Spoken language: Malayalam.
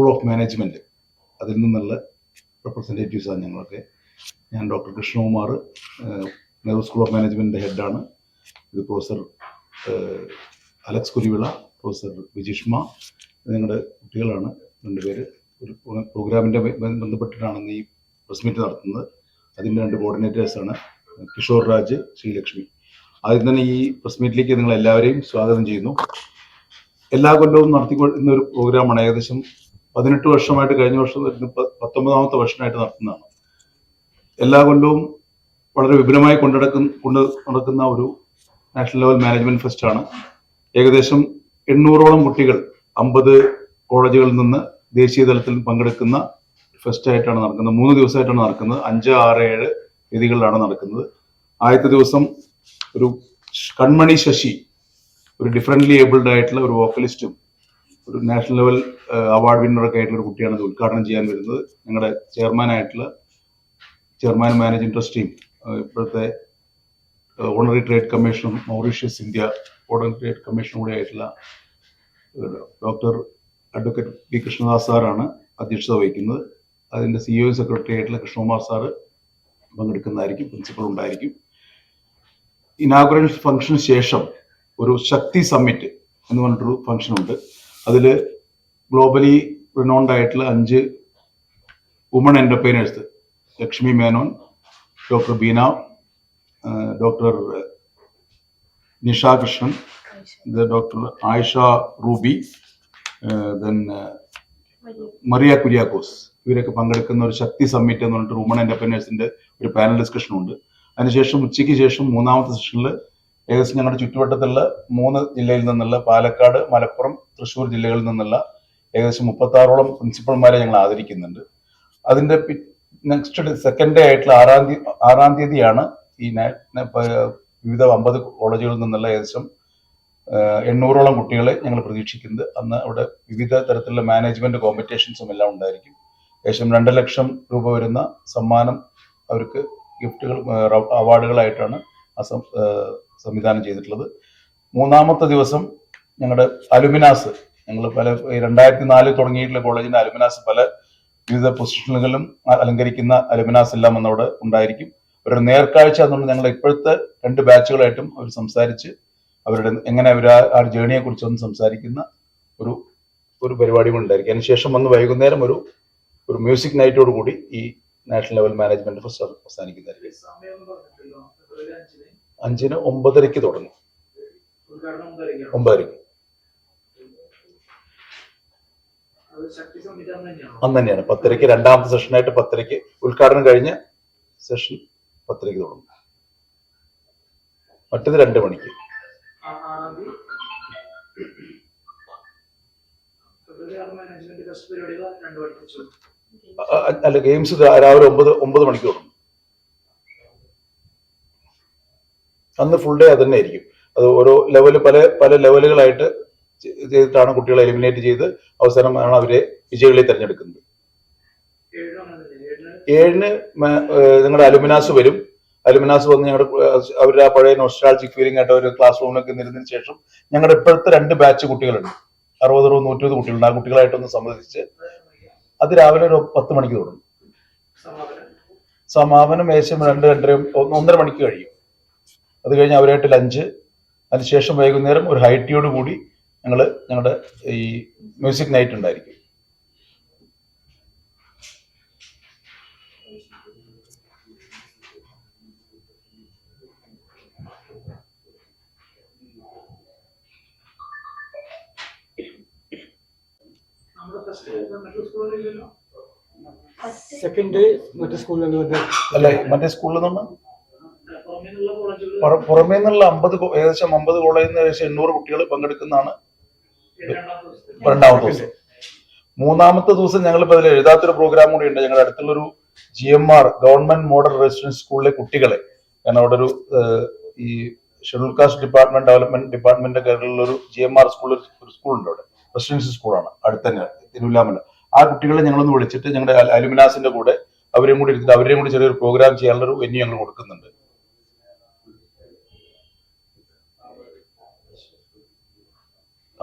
സ്കൂൾ ഓഫ് മാനേജ്മെന്റ് അതിൽ നിന്നുള്ള റെപ്രസെന്റേറ്റീവ്സാണ് ഞങ്ങളൊക്കെ. ഞാൻ doctor Krishnakumar Nehru school of മാനേജ്മെന്റിന്റെ ഹെഡാണ് ഇത് professor Alex Kuruvila professor Vijishma നിങ്ങളുടെ കുട്ടികളാണ് രണ്ടുപേര് ഒരു പ്രോഗ്രാമിന്റെ ബന്ധപ്പെട്ടിട്ടാണ് ഈ പ്രസ് മീറ്റ് നടത്തുന്നത്. അതിന്റെ രണ്ട് കോർഡിനേറ്റേഴ്സാണ് കിഷോർ രാജ് ശ്രീലക്ഷ്മി. ആദ്യം തന്നെ ഈ പ്രസ് മീറ്റിലേക്ക് നിങ്ങൾ എല്ലാവരെയും സ്വാഗതം ചെയ്യുന്നു. എല്ലാ കൊല്ലവും നടത്തിക്കൊണ്ടിരുന്ന ഒരു പ്രോഗ്രാമാണ് ഏകദേശം പതിനെട്ട് വർഷമായിട്ട് കഴിഞ്ഞ വർഷം പത്തൊമ്പതാമത്തെ വർഷമായിട്ട് നടത്തുന്നതാണ്. എല്ലാ കൊല്ലവും വളരെ വിപുലമായി കൊണ്ടുനടക്കുന്ന കൊണ്ട് നടക്കുന്ന ഒരു നാഷണൽ ലെവൽ മാനേജ്മെന്റ് ഫെസ്റ്റ് ആണ്. ഏകദേശം എണ്ണൂറോളം കുട്ടികൾ അമ്പത് കോളേജുകളിൽ നിന്ന് ദേശീയ തലത്തിൽ പങ്കെടുക്കുന്ന ഫെസ്റ്റ് ആയിട്ടാണ് നടക്കുന്നത്. മൂന്ന് ദിവസമായിട്ടാണ് നടക്കുന്നത്. അഞ്ച് ആറ് ഏഴ് വേദികളിലാണ് നടക്കുന്നത്. ആദ്യത്തെ ദിവസം ഒരു കൺമണി ശശി ഒരു ഡിഫറെന്റ്ലി ഏബിൾഡ് ആയിട്ടുള്ള ഒരു വോക്കലിസ്റ്റും ഒരു നാഷണൽ ലെവൽ അവാർഡ് വിന്നറൊക്കെ ആയിട്ടുള്ള ഒരു കുട്ടിയാണ് ഇത് ഉദ്ഘാടനം ചെയ്യാൻ വരുന്നത്. ഞങ്ങളുടെ ചെയർമാൻ ആയിട്ടുള്ള ചെയർമാൻ മാനേജിംഗ് ട്രസ്റ്റിയും ഇപ്പോഴത്തെ ഓണറി ട്രേഡ് കമ്മീഷനും മൗറീഷ്യസ് ഇന്ത്യ ഓണറി ട്രേഡ് കമ്മീഷനും കൂടെ ആയിട്ടുള്ള ഡോക്ടർ അഡ്വക്കേറ്റ് പി കൃഷ്ണദാസ് സാറാണ് അധ്യക്ഷത വഹിക്കുന്നത്. അതിന്റെ സിഇഒ സെക്രട്ടറി ആയിട്ടുള്ള കൃഷ്ണകുമാർ സാറ് പങ്കെടുക്കുന്നതായിരിക്കും പ്രിൻസിപ്പൾ ഉണ്ടായിരിക്കും. ഇനാഗുറൽ ഫംഗ്ഷന് ശേഷം ഒരു ശക്തി സമ്മിറ്റ് എന്ന് പറഞ്ഞിട്ടൊരു ഫംഗ്ഷൻ ഉണ്ട്. അതിൽ ഗ്ലോബലി റിനോൺഡ് ആയിട്ടുള്ള അഞ്ച് women entrepreneurs Lakshmi Menon doctor Beena doctor Nisha Krishnan doctor Ayesha Ruby then Maria Kuriakose. ഇവരൊക്കെ പങ്കെടുക്കുന്ന ഒരു ശക്തി സമ്മിറ്റ് എന്ന് പറഞ്ഞിട്ട് വുമൺ എന്റർപ്രൈനേഴ്സിന്റെ ഒരു പാനൽ ഡിസ്കഷൻ ഉണ്ട്. അതിനുശേഷം ഉച്ചയ്ക്ക് ശേഷം മൂന്നാമത്തെ സെഷനിൽ ഏകദേശം ഞങ്ങളുടെ ചുറ്റുവട്ടത്തുള്ള മൂന്ന് ജില്ലയിൽ നിന്നുള്ള പാലക്കാട് മലപ്പുറം തൃശ്ശൂർ ജില്ലകളിൽ നിന്നുള്ള ഏകദേശം മുപ്പത്താറോളം പ്രിൻസിപ്പൾമാരെ ഞങ്ങൾ ആദരിക്കുന്നുണ്ട്. അതിന്റെ നെക്സ്റ്റ് സെക്കൻഡ് ഡേ ആയിട്ടുള്ള ആറാം തീയതി ആറാം തീയതിയാണ് ഈ വിവിധ അമ്പത് കോളേജുകളിൽ നിന്നുള്ള ഏകദേശം എണ്ണൂറോളം കുട്ടികളെ ഞങ്ങൾ പ്രതീക്ഷിക്കുന്നത് അന്ന് അവിടെ വിവിധ തരത്തിലുള്ള മാനേജ്മെന്റ് കോമ്പറ്റീഷൻസും എല്ലാം ഉണ്ടായിരിക്കും. ഏകദേശം രണ്ട് ലക്ഷം രൂപ വരുന്ന സമ്മാനം അവർക്ക് ഗിഫ്റ്റുകൾ അവാർഡുകളായിട്ടാണ് സംവിധാനം ചെയ്തിട്ടുള്ളത്. മൂന്നാമത്തെ ദിവസം ഞങ്ങളുടെ അലുമിനാസ് ഞങ്ങൾ പല രണ്ടായിരത്തി നാലിൽ തുടങ്ങിയിട്ടുള്ള കോളേജിന്റെ അലുമിനാസ് പല വിവിധ പൊസിഷനുകളിലും അലങ്കരിക്കുന്ന അലുമിനാസ് എല്ലാം അന്നവിടെ ഉണ്ടായിരിക്കും. അവരുടെ നേർക്കാഴ്ച എന്നുള്ളത് ഞങ്ങൾ ഇപ്പോഴത്തെ രണ്ട് ബാച്ചുകളായിട്ടും അവർ സംസാരിച്ച് അവരുടെ എങ്ങനെ അവർ ആ ജേണിയെ കുറിച്ചൊന്ന് സംസാരിക്കുന്ന ഒരു ഒരു പരിപാടി ഉണ്ടായിരിക്കും അതിനുശേഷം വന്ന് വൈകുന്നേരം ഒരു ഒരു മ്യൂസിക് നൈറ്റോട് കൂടി ഈ നാഷണൽ ലെവൽ മാനേജ്മെന്റ് ഫസ്റ്റ് അവസാനിക്കുന്നതായിരിക്കും അഞ്ചിന്? ഒമ്പതരയ്ക്ക് തുടങ്ങും. ഒമ്പതരയ്ക്ക്. അന്ന് തന്നെയാണ്? പത്തരയ്ക്ക് രണ്ടാമത്തെ സെഷനായിട്ട് പത്തരയ്ക്ക് ഉദ്ഘാടനം കഴിഞ്ഞ സെഷൻ പത്തരയ്ക്ക് തുടങ്ങും. മറ്റത് രണ്ട് മണിക്ക്. മാനേജ്മെന്റ് ഫസ്റ്റ് പരിപാടികൾ രണ്ടു മണിക്ക് അല്ല ഗെയിംസ് രാവിലെ ഒമ്പത് ഒമ്പത് മണിക്ക് തുടങ്ങും അന്ന് ഫുൾ ഡേ അത് തന്നെ ആയിരിക്കും. അത് ഓരോ ലെവൽ പല പല ലെവലുകളായിട്ട് ചെയ്തിട്ടാണ് കുട്ടികളെ എലിമിനേറ്റ് ചെയ്ത് അവസാനമാണ് അവരെ വിജയികളെ തിരഞ്ഞെടുക്കുന്നത്. ഏഴിന് നിങ്ങളുടെ അലുമിനാസ് വരും. അലുമിനാസ് വന്ന് ഞങ്ങളുടെ അവരുടെ ആ പഴയ നൊസ്റ്റാൾജിക് ഫീലിംഗ് ആയിട്ട് ഒരു ക്ലാസ് റൂമിലൊക്കെ നിരുന്നതിന് ശേഷം ഞങ്ങളുടെ ഇപ്പോഴത്തെ രണ്ട് ബാച്ച് കുട്ടികളുണ്ട്. അറുപത് അറുപത് നൂറ്റൊരു കുട്ടികളുണ്ട്. ആ കുട്ടികളായിട്ടൊന്ന് സംബന്ധിച്ച് അത് രാവിലെ ഒരു പത്ത് മണിക്ക് തുടങ്ങും സമാപനം? ഏശം ഏകദേശം രണ്ട് രണ്ടര ഒന്നര മണിക്ക് കഴിയും. അത് കഴിഞ്ഞ് അവരായിട്ട് ലഞ്ച് അതിനുശേഷം വൈകുന്നേരം ഒരു ഹൈറ്റിയോട് കൂടി ഞങ്ങൾ ഞങ്ങളുടെ ഈ മ്യൂസിക് നൈറ്റ് ഉണ്ടായിരിക്കും. സെക്കൻഡ് മറ്റു സ്കൂളിൽ വന്ന് അല്ല? മറ്റേ സ്കൂളിൽ നിന്ന്? പുറമേ നിന്നുള്ള അമ്പത് ഏകദേശം അമ്പത് കോളേജിൽ നിന്ന് ഏകദേശം എണ്ണൂറ് കുട്ടികൾ പങ്കെടുക്കുന്നതാണ്. രണ്ടാമത്തെ ദിവസം. മൂന്നാമത്തെ ദിവസം ഞങ്ങൾ ഇപ്പൊ അതിൽ എഴുതാത്തൊരു പ്രോഗ്രാം കൂടി ഉണ്ട്. ഞങ്ങളുടെ അടുത്തുള്ളൊരു G M R government model residence സ്കൂളിലെ കുട്ടികളെ. കാരണം അവിടെ ഒരു ഈ schedule caste department development department കീഴിലുള്ള ഒരു ജി എം ആർ സ്കൂളിൽ ഒരു സ്കൂളുണ്ട് അവിടെ. റെസിഡൻസ് സ്കൂളാണ് അടുത്ത് തന്നെ തിരുവില്ലാമല. ആ കുട്ടികളെ ഞങ്ങളൊന്ന് വിളിച്ചിട്ട് ഞങ്ങളുടെ അലുമിനാസിന്റെ കൂടെ അവരെയും കൂടി ഇരുത്തിട്ട് അവരെയും കൂടി ചെറിയൊരു പ്രോഗ്രാം ചെയ്യാനുള്ള ഒരു വെന്യൂ ഞങ്ങൾ കൊടുക്കുന്നുണ്ട്.